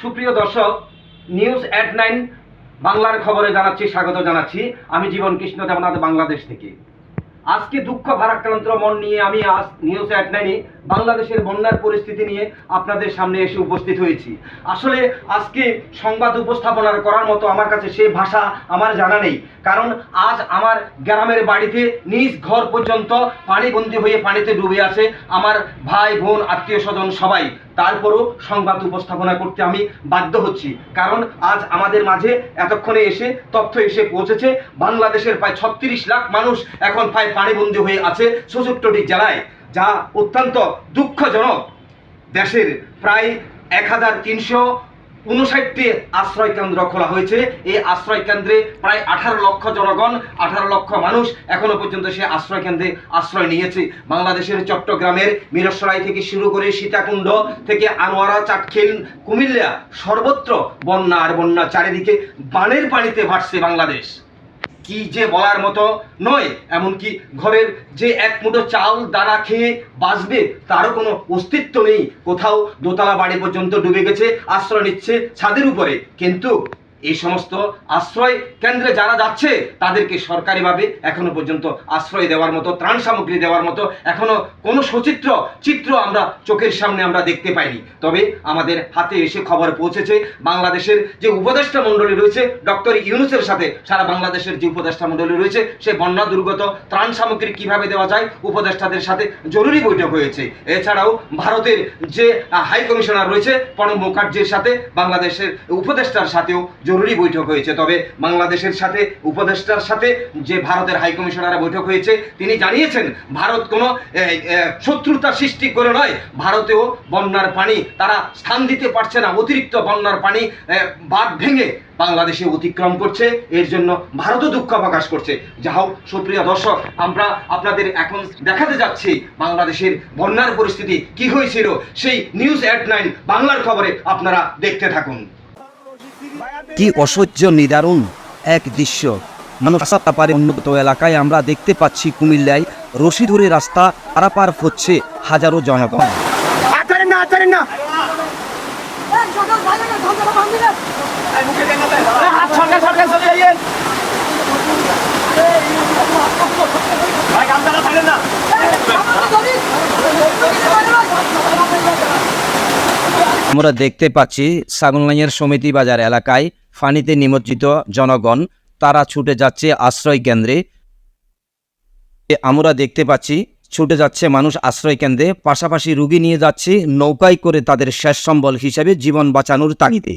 সুপ্রিয় দর্শক news at nine বাংলার খবরে জানাচ্ছি, স্বাগত জানাচ্ছি। আমি জীবন কৃষ্ণ দেবনাথ বাংলাদেশ থেকে। আজকে দুঃখ ভারাক্রান্ত মন নিয়ে আমি আজ নিউজ অ্যাট নাইনে বাংলাদেশের বন্যার পরিস্থিতি নিয়ে আপনাদের সামনে এসে উপস্থিত হয়েছি। আসলে আজকে সংবাদ উপস্থাপনার করার মতো আমার কাছে সে ভাষা আমার জানা নেই। কারণ আজ আমার গ্রামের বাড়িতে নিজ ঘর পর্যন্ত পানিবন্দী হয়ে পানিতে ডুবে আছে আমার ভাই, বোন, আত্মীয় স্বজন সবাই। তারপরও সংবাদ উপস্থাপনা করতে আমি বাধ্য হচ্ছি। কারণ আজ আমাদের মাঝে এতক্ষণে এসে, তথ্য এসে পৌঁছেছে, বাংলাদেশের প্রায় ছত্রিশ লাখ মানুষ এখন প্রায় পানিবন্দী হয়ে আছে চৌষট্টি জেলায়, যা অত্যন্ত দুঃখজনক। দেশের প্রায় এক হাজার তিনশো উনষাটটি আশ্রয় কেন্দ্র খোলা হয়েছে। এই আশ্রয় কেন্দ্রে প্রায় আঠারো লক্ষ জনগণ, আঠারো লক্ষ মানুষ এখনও পর্যন্ত সে আশ্রয় কেন্দ্রে আশ্রয় নিয়েছে। বাংলাদেশের চট্টগ্রামের মিরসরাই থেকে শুরু করে সীতাকুণ্ড থেকে আনোয়ারা, চাটখিল, কুমিল্লা সর্বত্র বন্যা আর বন্যা চারিদিকে বানের পানিতে ভাসছে বাংলাদেশ। কি যে বলার মতো নয়, এমনকি ঘরের যে এক মুঠো চাল, দানা খেয়ে বাঁচবে, তারও কোনো অস্তিত্ব নেই। কোথাও দোতলা বাড়ি পর্যন্ত ডুবে গেছে, আশ্রয় নিচ্ছে ছাদের উপরে। কিন্তু এই সমস্ত আশ্রয় কেন্দ্রে যারা যাচ্ছে, তাদেরকে সরকারিভাবে এখনও পর্যন্ত আশ্রয় দেওয়ার মতো, ত্রাণ সামগ্রী দেওয়ার মতো এখনও কোনো সচিত্র, চিত্র আমরা চোখের সামনে আমরা দেখতে পাইনি। তবে আমাদের হাতে এসে খবর পৌঁছেছে, বাংলাদেশের যে উপদেষ্টা মণ্ডলী রয়েছে, ডক্টর ইউনুসের সাথে সারা বাংলাদেশের যে উপদেষ্টা মণ্ডলী রয়েছে, সে বন্যা দুর্গত ত্রাণ সামগ্রী কীভাবে দেওয়া যায়, উপদেষ্টাদের সাথে জরুরি বৈঠক হয়েছে। এছাড়াও ভারতের যে হাই কমিশনার রয়েছে, প্রণব মুখার্জির সাথে বাংলাদেশের উপদেষ্টার সাথেও জরুরি বৈঠক হয়েছে। তবে বাংলাদেশের সাথে, উপদেষ্টার সাথে যে ভারতের হাই কমিশনার বৈঠক হয়েছে, তিনি জানিয়েছেন, ভারত কোনো শত্রুতা সৃষ্টি করে নয়। ভারতেও বন্যার পানি, তারা স্থান দিতে পারছে না। অতিরিক্ত বন্যার পানি বাঁধ ভেঙে বাংলাদেশে অতিক্রম করছে। এর জন্য ভারতও দুঃখ প্রকাশ করছে। যা হোক, সুপ্রিয় দর্শক, আমরা আপনাদের এখন দেখাতে যাচ্ছি বাংলাদেশের বন্যার পরিস্থিতি কি হয়েছিল। সেই নিউজ অ্যাট নাইন বাংলার খবরে আপনারা দেখতে থাকুন। কি অসহ্য নিদারুণ এক দৃশ্য মানুষ রাস্তা পারে উন্নত এলাকায় আমরা দেখতে পাচ্ছি কুমিল্লায় রশি ধরে রাস্তা পারাপার হচ্ছে হাজারো জনগণ না আমরা দেখতে পাচ্ছি সাগুনলাইয়ের সমিতি বাজার এলাকায় ফানিতে নিমজ্জিত জনগণ, তারা ছুটে যাচ্ছে আশ্রয় কেন্দ্রে। আমরা দেখতে পাচ্ছি ছুটে যাচ্ছে মানুষ আশ্রয় কেন্দ্রে, পাশাপাশি রুগী নিয়ে যাচ্ছে নৌকায় করে তাদের শেষ সম্বল হিসেবে জীবন বাঁচানোর তাগিদে।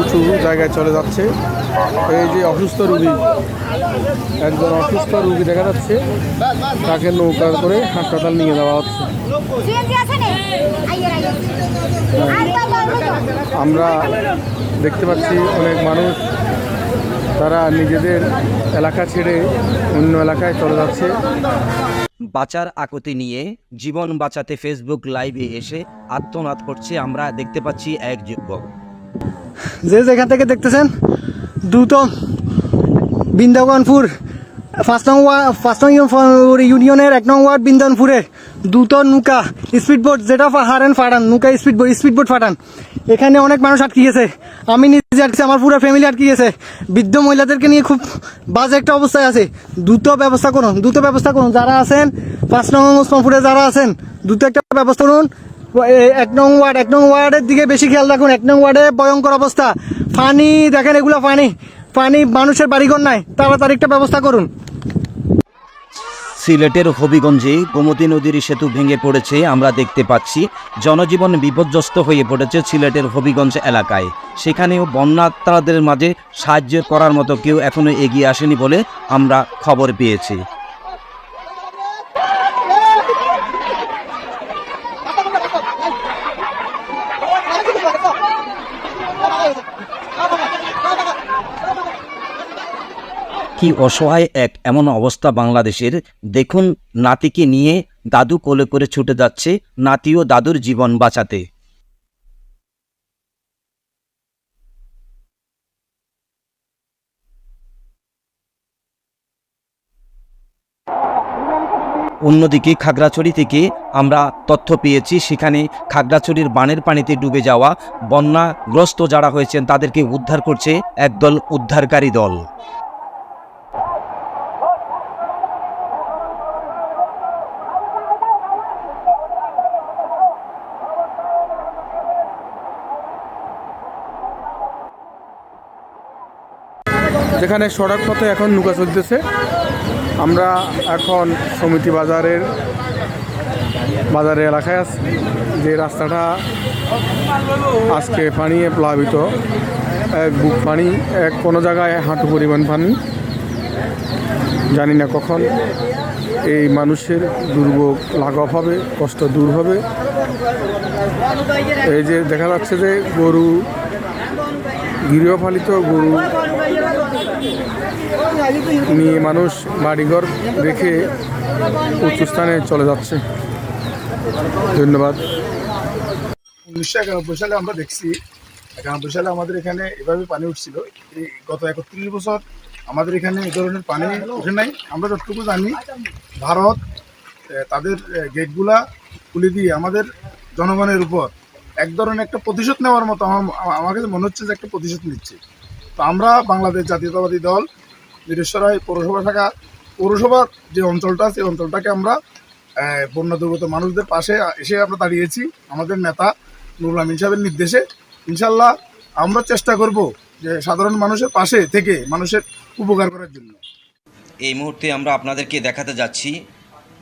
উঁচু জায়গায় চলে যাচ্ছে। এই যে অসুস্থ রুগী একজন অসুস্থ রুগী দেখা যাচ্ছে তাকে নৌকা করে হাসপাতাল নিয়ে যাওয়া হচ্ছে। আমরা দেখতে পাচ্ছি অনেক মানুষ তারা নিজেদের এলাকা ছেড়ে অন্য এলাকায় চলে যাচ্ছে। বাঁচার আকুতি নিয়ে জীবন বাঁচাতে ফেসবুক লাইভে এসে আত্মনাদ করছে আমরা দেখতে পাচ্ছি এক যুবক। যে যেখান থেকে দেখতেছেন দ্রুত বৃন্দাবনপুর, ফার্স্ট নং ফার্স্ট নং ইউনিয়নের এক নং ওয়ার্ড বৃন্দাবনপুরের দ্রুত নৌকা স্পিড বোট যেটা হারেন ফাটান, নৌকা স্পিড বোট ফাটান। এখানে অনেক মানুষ আটকে গেছে আমি নিজে আটকে আমার পুরো ফ্যামিলি আটকে গেছে বৃদ্ধ মহিলাদেরকে নিয়ে খুব বাজে একটা অবস্থায় আছে। দ্রুত ব্যবস্থা করুন দ্রুত ব্যবস্থা করুন। যারা আছেন, ফার্স্ট নং ওসমানপুরে যারা আছেন দ্রুত একটা ব্যবস্থা করুন। এক নং ওয়ার্ড, এক নং ওয়ার্ডের দিকে বেশি খেয়াল রাখুন। এক নং ওয়ার্ডে ভয়ঙ্কর অবস্থা। পানি দেখেন এগুলো পানি পানি মানুষের বাড়িঘর নাই। তাড়াতাড়ি একটা ব্যবস্থা করুন। সিলেটের হবিগঞ্জে গোমতী নদীর সেতু ভেঙে পড়েছে। আমরা দেখতে পাচ্ছি, জনজীবন বিপর্যস্ত হয়ে পড়েছে সিলেটের হবিগঞ্জ এলাকায়। সেখানেও বন্যাত্রাদের মাঝে সাহায্য করার মতো কেউ এখনও এগিয়ে আসেনি বলে আমরা খবর পেয়েছি। কি অসহায় এক এমন অবস্থা বাংলাদেশের? দেখুন, নাতিকে নিয়ে দাদু কোলে করে ছুটে যাচ্ছে নাতিও দাদুর জীবন বাঁচাতে। অন্যদিকে খাগড়াছড়ি থেকে আমরা তথ্য পেয়েছি, সেখানে খাগড়াছড়ির বানের পানিতে ডুবে যাওয়া বন্যাগ্রস্ত যারা হয়েছেন, তাদেরকে উদ্ধার করছে একদল উদ্ধারকারী দল। যেখানে সড়ক পথে এখন নৌকা চলতেছে। আমরা এখন সমিতি বাজারের বাজারের এলাকায় আছি। যে রাস্তাটা আজকে পানিয়ে প্লাবিত, এক বুক পানি, এক কোনো জায়গায় হাঁটু পরিমাণ পানি। জানি না কখন এই মানুষের দুর্ভোগ লাঘব হবে, কষ্ট দূর হবে। এই যে দেখা যাচ্ছে যে গরু গৃহপালিত গরু নিয়ে মানুষ বাড়িঘর রেখে উঁচু স্থানে চলে যাচ্ছে। ধন্যবাদ। উনিশশো একানব্বই সালে আমরা দেখছি, একানব্বই সালে আমাদের এখানে এভাবে পানি উঠছিল। গত একত্রিশ বছর আমাদের এখানে এই ধরনের পানি উঠে নাই। আমরা যতটুকু জানি, ভারত তাদের গেটগুলা খুলে দিয়ে আমাদের জনগণের উপর এক ধরনের একটা প্রতিশোধ নেওয়ার মতো আমার আমার কাছে মনে হচ্ছে যে একটা প্রতিশোধ নিচ্ছে। তো আমরা বাংলাদেশ জাতীয়তাবাদী দল বীরেশ্বরায় পৌরসভা থাকা পৌরসভার যে অঞ্চলটা সেই অঞ্চলটাকে আমরা বন্যা দুর্গত মানুষদের পাশে এসে আমরা দাঁড়িয়েছি। আমাদের নেতা নুরুল আমিন সাহেবের নির্দেশে। ইনশাল্লাহ আমরা চেষ্টা করব যে সাধারণ মানুষের পাশে থেকে মানুষের উপকার করার জন্য। এই মুহূর্তে আমরা আপনাদেরকে দেখাতে যাচ্ছি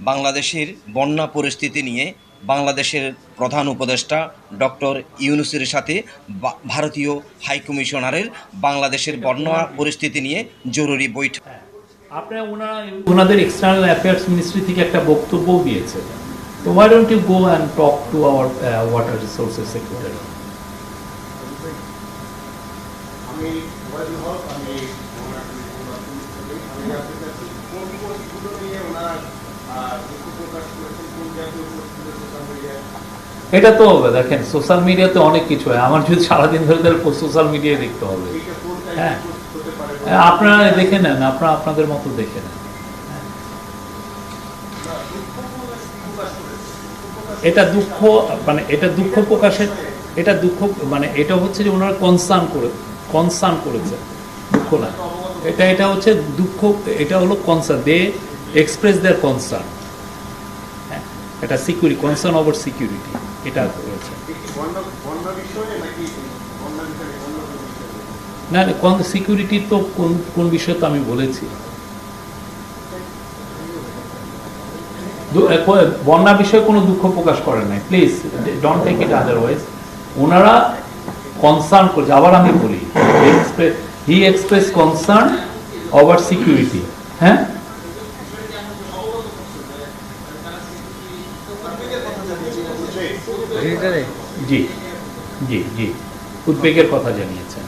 বাংলাদেশের বন্যা পরিস্থিতি নিয়ে বাংলাদেশের প্রধান উপদেষ্টা ডক্টর ইউনুসের সাথে ভারতীয় হাইকমিশনারের বাংলাদেশের বন্যা পরিস্থিতি নিয়ে জরুরি বৈঠক। আপনারা ওনারা ওনাদের এক্সটার্নাল অ্যাফেয়ার্স মিনিস্ট্রি থেকে একটা বক্তব্যও দিয়েছে তো why don't you go and talk to our water resources secretary এটা তো দেখেন সোশ্যাল মিডিয়াতে অনেক কিছু হয়। আমার যদি সারাদিন ধরে তাহলে সোশ্যাল মিডিয়ায় দেখতে হবে। হ্যাঁ। হ্যাঁ, আপনারা দেখে নেন আপনারা আপনাদের মতো দেখে নেন। এটা দুঃখ মানে এটা দুঃখ প্রকাশের এটা দুঃখ মানে এটা হচ্ছে যে ওনারা কনসার্ন করে কনসার্ন করেছে। দুঃখ না। এটা এটা হচ্ছে দুঃখ এটা হলো concern they express their concern হ্যাঁ এটা সিকিউরিটি কনসার্ন ওভার সিকিউরিটি এটা করেছে না কোন সিকিউরিটি তো কোন কোন বিষয়ে তো আমি বলেছি। বন্যা বিষয়ে কোনো দুঃখ প্রকাশ করে নাই। Please don't take it otherwise ওনারা কনসার্ন করছে আবার আমি বলি। He express concern over security হ্যাঁ? জি জি জি। উদ্বেগের কথা জানিয়েছেন।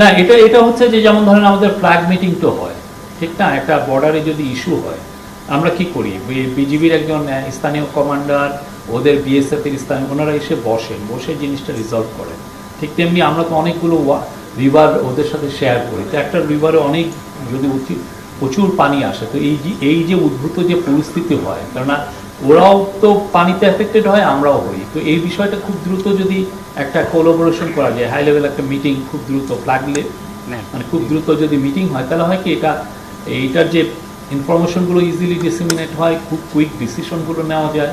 না, এটা এটা হচ্ছে যে যেমন ধরেন আমাদের ফ্ল্যাগ মিটিং তো হয়, ঠিক না? একটা বর্ডারে যদি ইস্যু হয়, আমরা কি করি? বিজিবির একজন স্থানীয় কমান্ডার ওদের বিএসএফ এর স্থানীয়, ওনারা এসে বসেন, বসে জিনিসটা রিজলভ করেন। ঠিক তেমনি আমরা তো অনেকগুলো রিভার ওদের সাথে শেয়ার করি। তো একটা রিভারে অনেক যদি উচিত প্রচুর পানি আসে। তো এই যে এই যে উদ্ভূত যে পরিস্থিতি হয় কেননা ওরাও তো পানিতে এফেক্টেড হয় আমরাও হই। তো এই বিষয়টা খুব দ্রুত যদি একটা কোলাবোরেশন করা যায় হাই লেভেল একটা মিটিং খুব দ্রুত ফ্ল্যাগলে মানে খুব দ্রুত যদি মিটিং হয় তাহলে হয় কি এটা এইটার যে ইনফরমেশনগুলো ইজিলি ডিসিমিনেট হয় খুব কুইক ডিসিশনগুলো নেওয়া যায়।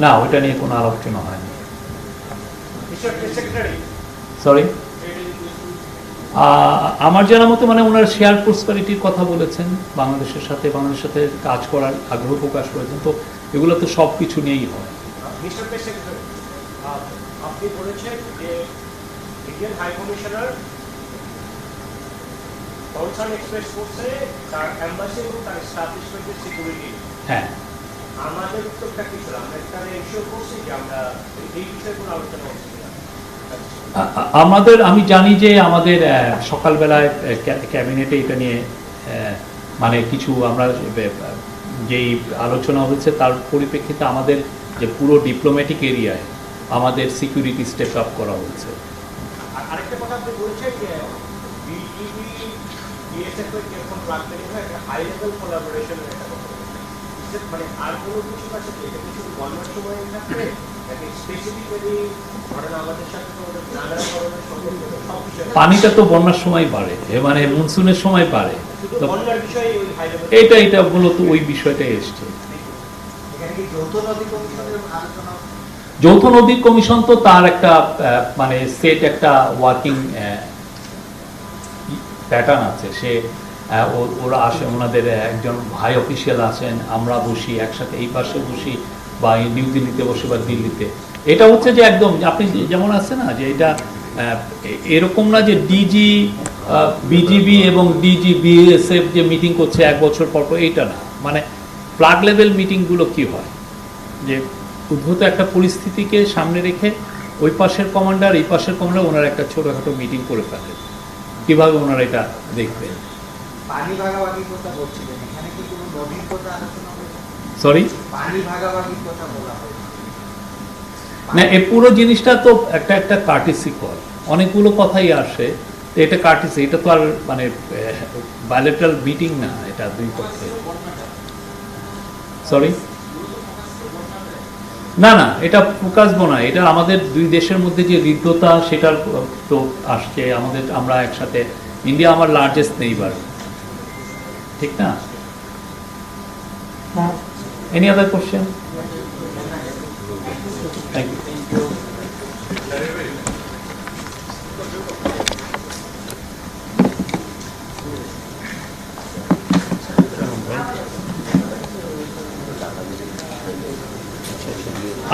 না ওইটা নিয়ে কোনো আলোচনা হয়নি। সরি আমার জানা মতো মানে ওনারা শেয়ার প্রসপারিটির কথা বলেছেন বাংলাদেশের সাথে বাংলাদেশের সাথে কাজ করার আগ্রহ প্রকাশ করেছেন তো এগুলো তো সব কিছু নিয়েই হয়। মিস্টার প্রেস সেক্রেটারি আপনি বলেছেন যে ইন্ডিয়ান হাই কমিশনার এক্সপ্রেস করছে তার অ্যাম্বাসি এবং তার এস্টাবলিশমেন্টের সিকিউরিটি হ্যাঁ। আমাদের উত্তরটা কি ছিল? আমরা তাহলে এনশিওর করছি যে আমরা এই বিষয়ে কোনো আলোচনা হচ্ছে আ- আমাদের আমি জানি যে আমাদের সকালবেলায় ক্যাবিনেটে এটা নিয়ে মানে কিছু আমরা যেই আলোচনা হচ্ছে তার পরিপ্রেক্ষিতে আমাদের যে পুরো ডিপ্লোম্যাটিক এরিয়ায় আমাদের সিকিউরিটি স্টেপ আপ করা হয়েছে আর আরেকটা কথা আপনি বলছেন যে বিজিবি বিএসএফ এর যখন প্ল্যান তৈরি একটা হাই লেভেল কোলাবোরেশনের একটা কথা বলছেন। Is it মানে আর কোনো কিছু আছে কি? এটা কিছু বলার সময় থাকবে নাকি স্পেসিফিক্যালি ধরেন আমাদের সাথে নানা ধরনের সম্পর্ক সব বিষয়ে। পানিটা তো বন্যার সময় বাড়ে মানে মনসুনের সময় বাড়ে। বন্যার বিষয়ে এটা এটা মূলত ওই বিষয়টাই এসছে। যৌথ নদী কমিশন তো তার একটা মানে সেট একটা ওয়ার্কিং প্যাটার্ন আছে। সে ওরা আসে, ওনাদের একজন ভাই অফিসিয়াল আছেন, আমরা বসি, একসাথে এই পাশে বসি, বা এই নিউ দিল্লিতে বসি বা দিল্লিতে। এটা হচ্ছে যে একদম, আপনি যেমন আছে না, যে এটা এরকম না যে ডিজি বিজিবি এবং ডিজি বিএসএফ যে মিটিং করছে এক বছর পর পর, এইটা না। মানে ফ্লাগ লেভেল মিটিংগুলো কি হয়? যে উদ্ভূত একটা পরিস্থিতিকে সামনে রেখে ওই পাশের কমান্ডার এই পাশের কমান্ডার ওনারা একটা ছোটোখাটো মিটিং করে ফেলেন কীভাবে ওনারা এটা দেখবেন? পানি ভাগাভাগির কথা বলছিলেন। এখানে কি কোনো নদীর কথা আলোচনা সরি পানি ভাগাভাগির কথা বলা না এই পুরো জিনিসটা তো একটা একটা কার্টিসি কল অনেকগুলো কথাই আসে। এটা কার্টিসি এটা তো আর মানে বায়োলেটারাল মিটিং না এটা দুই পক্ষে। সরি না না এটা ফোকাসবো না। এটা আমাদের দুই দেশের মধ্যে যে হৃদ্যতা সেটার তো আসছে। আমাদের আমরা একসাথে ইন্ডিয়া আমার লার্জেস্ট নেইবার ঠিক না? এনি আদার কোশ্চেন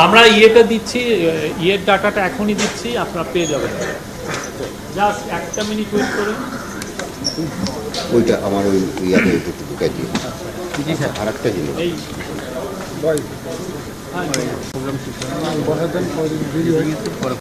আমরা ইয়েটা দিচ্ছি ইয়ের ডাটাটা এখনই দিচ্ছি আপনারা পেয়ে যাবেন। জাস্ট একটা মিনিট ওয়েট করে। ওইটা আমার ওই ইয়াতে একটু ঢুকাই দিয়ে আর একটা জিনিস। হ্যাঁ